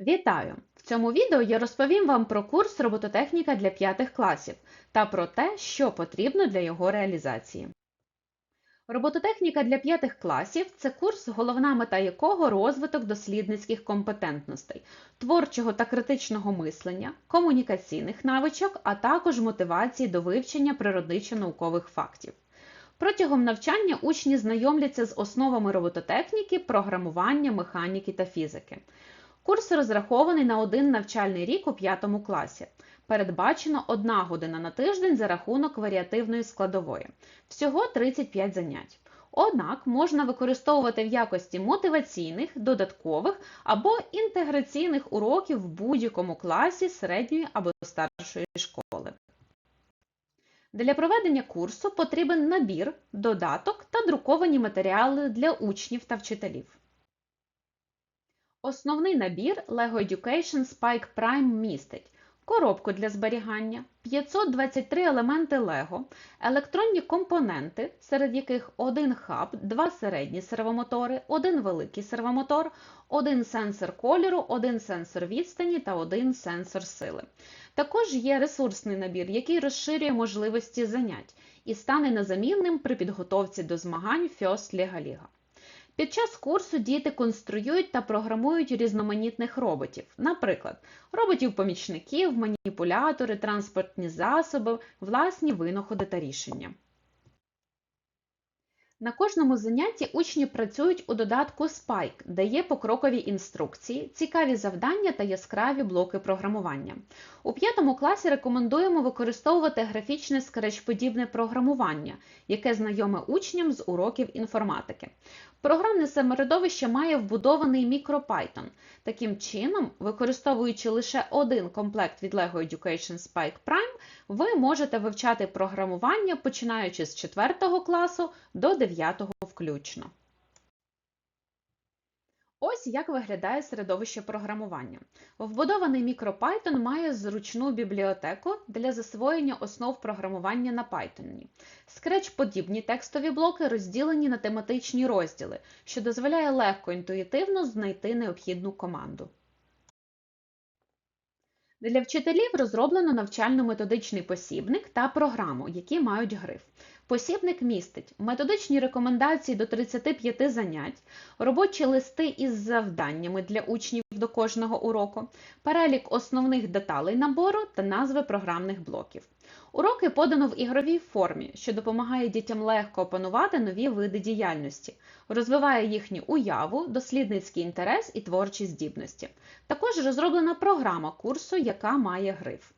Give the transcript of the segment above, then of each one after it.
Вітаю! В цьому відео я розповім вам про курс робототехніка для 5 класів та про те, що потрібно для його реалізації. Робототехніка для 5 класів це курс, головна мета якого розвиток дослідницьких компетентностей, творчого та критичного мислення, комунікаційних навичок, а також мотивації до вивчення природничо-наукових фактів. Протягом навчання учні знайомляться з основами робототехніки, програмування, механіки та фізики. Курс розрахований на один навчальний рік у 5 класі. Передбачено одна година на тиждень за рахунок варіативної складової. Всього 35 занять. Однак можна використовувати в якості мотиваційних, додаткових або інтеграційних уроків в будь-якому класі середньої або старшої школи. Для проведення курсу потрібен набір, додаток та друковані матеріали для учнів та вчителів. Основний набір LEGO Education Spike Prime містить коробку для зберігання, 523 елементи LEGO, електронні компоненти, серед яких один хаб, два середні сервомотори, один великий сервомотор, один сенсор кольору, один сенсор відстані та один сенсор сили. Також є ресурсний набір, який розширює можливості занять і стане незамінним при підготовці до змагань First Liga. Під час курсу діти конструюють та програмують різноманітних роботів, наприклад, роботів-помічників, маніпулятори, транспортні засоби, власні винаходи та рішення. На кожному занятті учні працюють у додатку Spike, де є покрокові інструкції, цікаві завдання та яскраві блоки програмування. У п'ятому класі рекомендуємо використовувати графічне скречподібне програмування, яке знайоме учням з уроків інформатики. Програмне середовище має вбудований MicroPython. Таким чином, використовуючи лише один комплект від LEGO Education Spike Prime, ви можете вивчати програмування починаючи з 4 класу до 9 включно. Ось як виглядає середовище програмування. Вбудований MicroPython має зручну бібліотеку для засвоєння основ програмування на Python. Скреч-подібні текстові блоки розділені на тематичні розділи, що дозволяє легко інтуїтивно знайти необхідну команду. Для вчителів розроблено навчально-методичний посібник та програму, які мають гриф. Посібник містить методичні рекомендації до 35 занять, робочі листи із завданнями для учнів до кожного уроку, перелік основних деталей набору та назви програмних блоків. Уроки подано в ігровій формі, що допомагає дітям легко опанувати нові види діяльності, розвиває їхню уяву, дослідницький інтерес і творчі здібності. Також розроблена програма курсу, яка має гриф.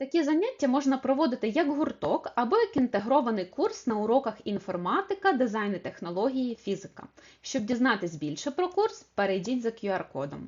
Такі заняття можна проводити як гурток або як інтегрований курс на уроках інформатика, дизайн і технології, фізика. Щоб дізнатись більше про курс, перейдіть за QR-кодом.